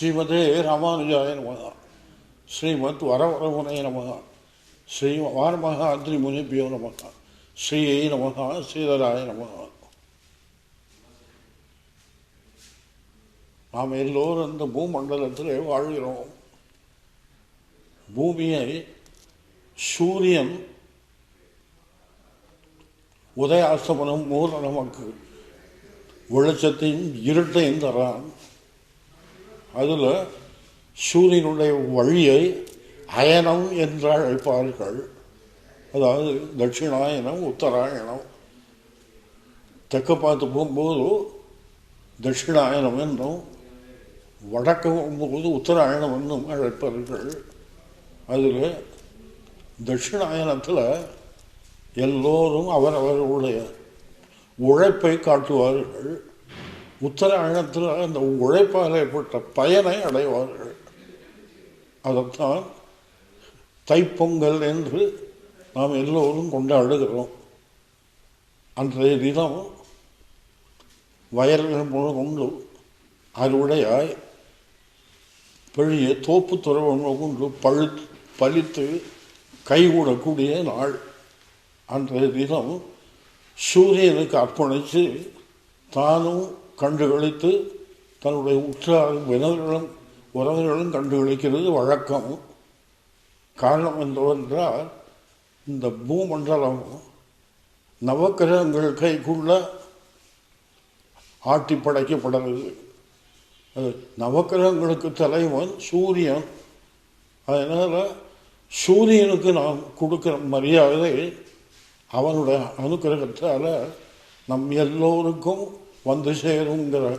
ஸ்ரீமதே ராமானுஜாய நமகா ஸ்ரீமத் வரவரமுனைய நமகா ஸ்ரீ வாரமகாத்ரி முனிபியோ நமகா ஸ்ரீயை நமகா ஸ்ரீதராய நமகா நாம் எல்லோரும் இந்த பூமண்டலத்திலே வாழ்கிறோம். பூமியை சூரியன் உதயாஸ்தமனம் மூல நமக்கு வெளிச்சத்தையும் இருட்டையும் தரான். அதில் சூரியனுடைய வழியை அயனம் என்று அழைப்பார்கள். அதாவது தட்சிணாயனம் உத்தராயணம். தெற்க பார்த்து போகும்போது தட்சிணாயனம் என்றும் வடக்கு போகும்போது உத்தராயணம் என்றும் அழைப்பார்கள். அதில் தட்சிணாயனத்தில் எல்லோரும் அவரவர்களுடைய உழைப்பை காட்டுவார்கள். உத்தராயணத்தில் அந்த உழைப்பால் ஏற்பட்ட பயனை அடைவார்கள். அதைத்தான் தைப்பொங்கல் என்று நாம் எல்லோரும் கொண்டாடுகிறோம் அன்றைய தினம் வயல்கள் கொண்டு அறுவடையாய் பெரிய தோப்பு துறவங்கள் கொண்டு பழு பழித்து கைகூடக்கூடிய நாள். அன்றைய தினம் சூரியனுக்கு அர்ப்பணித்து தானும் கண்டு கழித்து தன்னுடைய உற்றார் வினர்களும் உறவுகளும் கண்டுகளிக்கிறது வழக்கம். காரணம் என்னவென்றால் இந்த பூமண்டலம் நவக்கிரகங்கள் கைக்குள்ள ஆட்டி படைக்கப்படுறது அது நவக்கிரகங்களுக்கு தலைவன் சூரியன். அதனால் சூரியனுக்கு நாம் கொடுக்குற மரியாதை அவனுடைய அனுக்கிரகத்தால் நம் எல்லோருக்கும் வந்து சேருங்கிற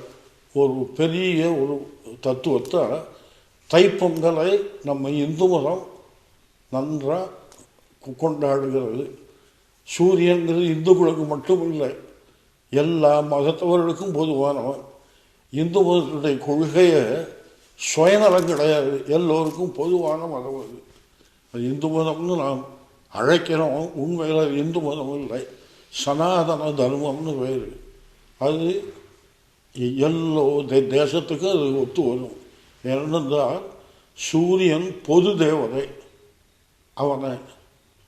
ஒரு பெரிய ஒரு தத்துவத்தை தைப்பொங்கலை நம்ம இந்து மதம் நன்றாக கொண்டாடுகிறது. சூரியன்கிறது இந்துக்களுக்கு மட்டும் இல்லை எல்லா மதத்தவர்களுக்கும் பொதுவானவன். இந்து மதத்துடைய கொள்கையை சுயநலம் கிடையாது எல்லோருக்கும் பொதுவான மதம் அது. அது இந்து மதம்னு நாம் அழைக்கிறோம் உண்மையில் இந்து மதம் இல்லை சனாதன தர்மம்னு வேறு அது எல்லோ தேசத்துக்கு அது ஒத்து வரும். ஏனென்றால் சூரியன் பொது தேவதை. அவனை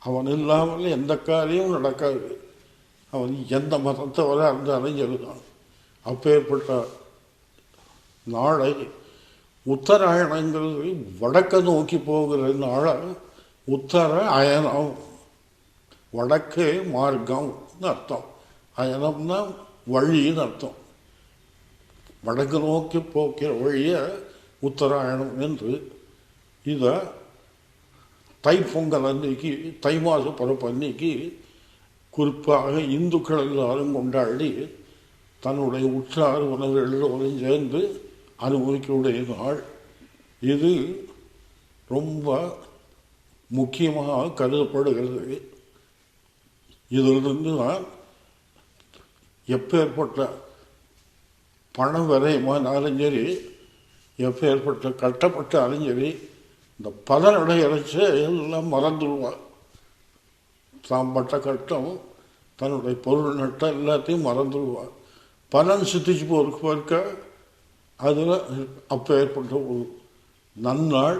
அவன் இல்லாமல் எந்த காரியமும் நடக்காது. அவன் எந்த மதத்தவராக இருந்தாலும் சரிதான் அப்பேற்பட்ட நாளை உத்தராயணங்கிறது வடக்க நோக்கி போகிற நாளை உத்தர அயனம் வடக்கே மார்க்கம்னு அர்த்தம். அயனம்னா வழின்னு அர்த்தம் வடக்கு நோக்கி போக்கிற வழியை உத்தராயணம் என்று இதை தைப்பொங்கல் அன்னைக்கு தை மாத பிறப்பு அன்னைக்கு குறிப்பாக இந்துக்கள் எல்லாரும் கொண்டாடி தன்னுடைய உற்றார் உணவு எல்லோரும் சேர்ந்து அனுபவிக்கக்கூடிய நாள். இது ரொம்ப முக்கியமாக கருதப்படுகிறது. இதிலிருந்து நான் எப்பேற்பட்ட பணம் விரயமானாலும் சரி எப்பேற்பட்ட கட்டப்பட்ட சரி இந்த பலனடை இறைச்சி எல்லாம் மறந்துடுவான். தாம் பட்ட கட்டம் தன்னுடைய பொருள் நட்டம் எல்லாத்தையும் மறந்துடுவான். பலன் சித்திச்சு போருக்கு பார்க்க அதில் அப்போ ஏற்பட்ட ஒரு நன்னாள்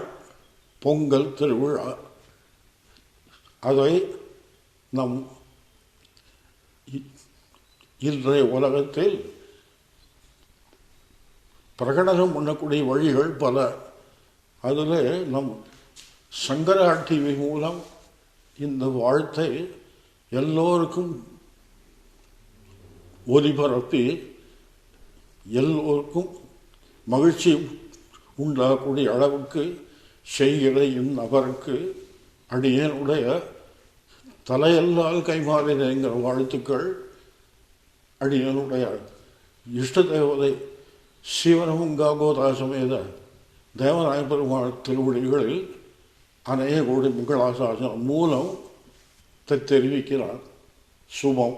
பொங்கல் திருவிழா. அதை நம் இன்றைய உலகத்தில் பிரகடனம் பண்ணக்கூடிய வழிகள் பல. அதில் நம் சங்கரா டிவி மூலம் இந்த வாழ்த்தை எல்லோருக்கும் ஒலிபரப்பி எல்லோருக்கும் மகிழ்ச்சி உண்டாகக்கூடிய அளவுக்கு செய்கிற இந்நபருக்கு அடியனுடைய தலையல்லால் கைமாறினேங்கிற வாழ்த்துக்கள். அடியனுடைய இஷ்ட தேவதை சிவனமுங்கா கோதாசமேத தேவநாய பெருமாள் திருவடிகளில் அநேக கோடி முகலாசாசனம் மூலம் தெரிவிக்கிறார் சுபம்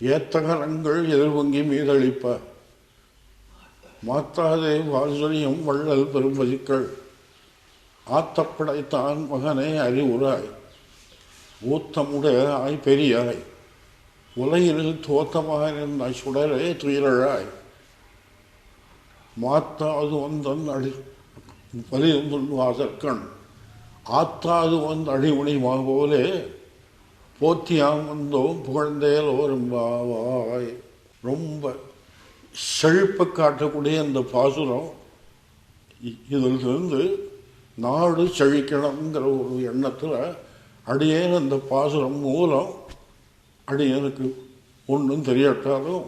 ஏத்தகரங்கள் எதிர்வங்கி மீதளிப்ப மாத்தாதே வாசலியும் வள்ளல் பெரும்பதிக்கள் ஆத்தப்படைத்தான் மகனே அறிவுராய் ஊத்தமுடைய ஆய் பெரியாய் உலகில் தோத்தமாக நின்ற சுடரே துயிரழாய் மாத்தாது வந்தன் அடி பலியும் வாசற்கண். ஆத்தாது வந்த அடிமணி போலே போத்தியாம் வந்தோம் புகழ்ந்தேல் ஓரும் பாவாய் ரொம்ப செழிப்பை காட்டக்கூடிய அந்த பாசுரம் இதிலிருந்து நாடு செழிக்கணுங்கிற ஒரு எண்ணத்தில் அடியேன் அந்த பாசுரம் மூலம் அடியனுக்கு ஒன்றும் தெரியாட்டாலும்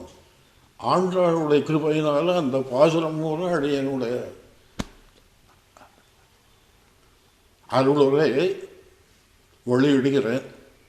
ஆண்டாளுடைய கிருபையினால் அந்த பாசுரம் மூலம் அடியனுடைய அருளுரை வெளியிடுகிறேன்